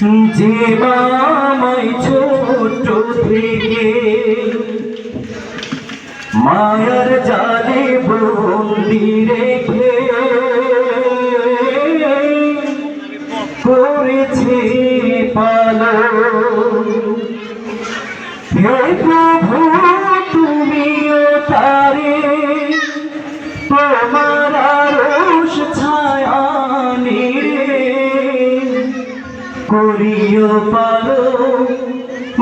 যে মামাই ছোট থেকে মায়ার জালে বন্দি রেখে করেছে পালন। করিও পালো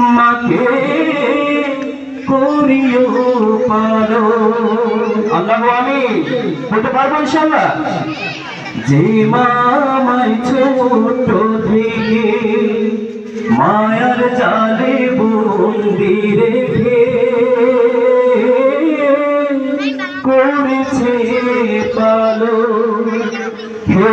মাকে করিও পালো আল্লাহ আমি বলতে পারব ইনশাল্লাহ যে মামাই ছোট থেকে মায়ার জালে বন্দি রেখে করেছে পালো হে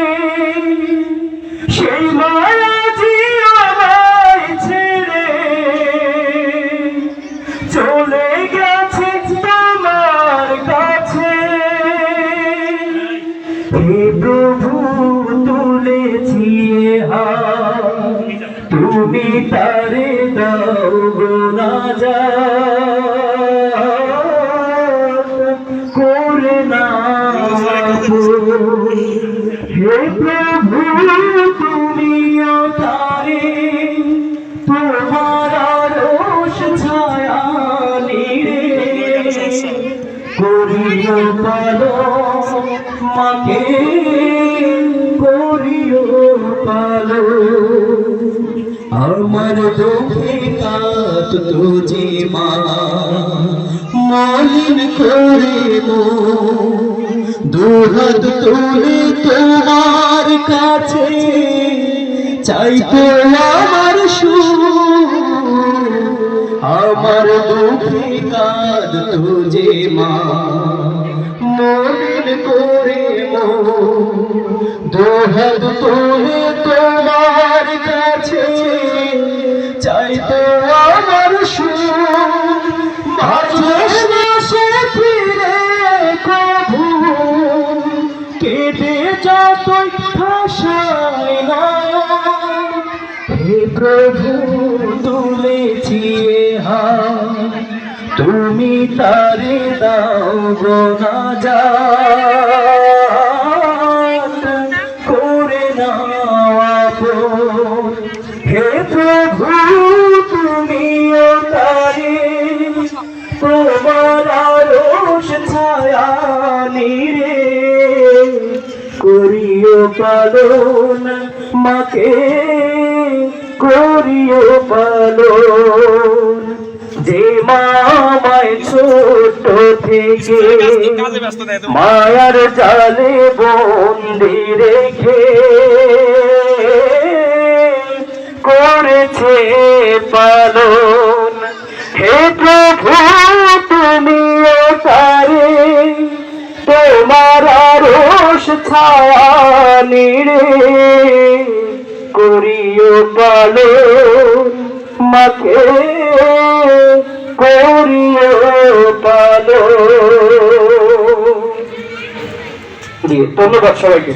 চলে গেছে তোমার কাছে। হে প্রভু তুলেছি তুমি তারে দাও না যা করে না হে প্রভু করিও পালো, মাকে করিও পালো। আমার দুঃখে কাত তুঝে মা, মলিন করে মো। দুহাত তুলে তোমার কাছে চাইতো আমার সুর আমার দুঃখে কাঁদ তুঝে মা। মলিন করে মো দোহাত তুলে তোমার কাছে। আমার ভাষায় না, হে প্রভু তুলেছি তুমি তারে দাও গো না যা করে নাও। হে প্রভু, তুমিও তারে। তোমার আরশ ছায়া নিরে। করিও পালন মাকে। করিও পালন। যে মামায় ছোট থেকে মায়ার জালে বন্দি রেখে করেছে পালন। হে প্রভু, তুমি তারে তোমার আরশ ছায়া নিরে করিও পালো মাকে করিও পালো। ধন্যবাদ সবাইকে।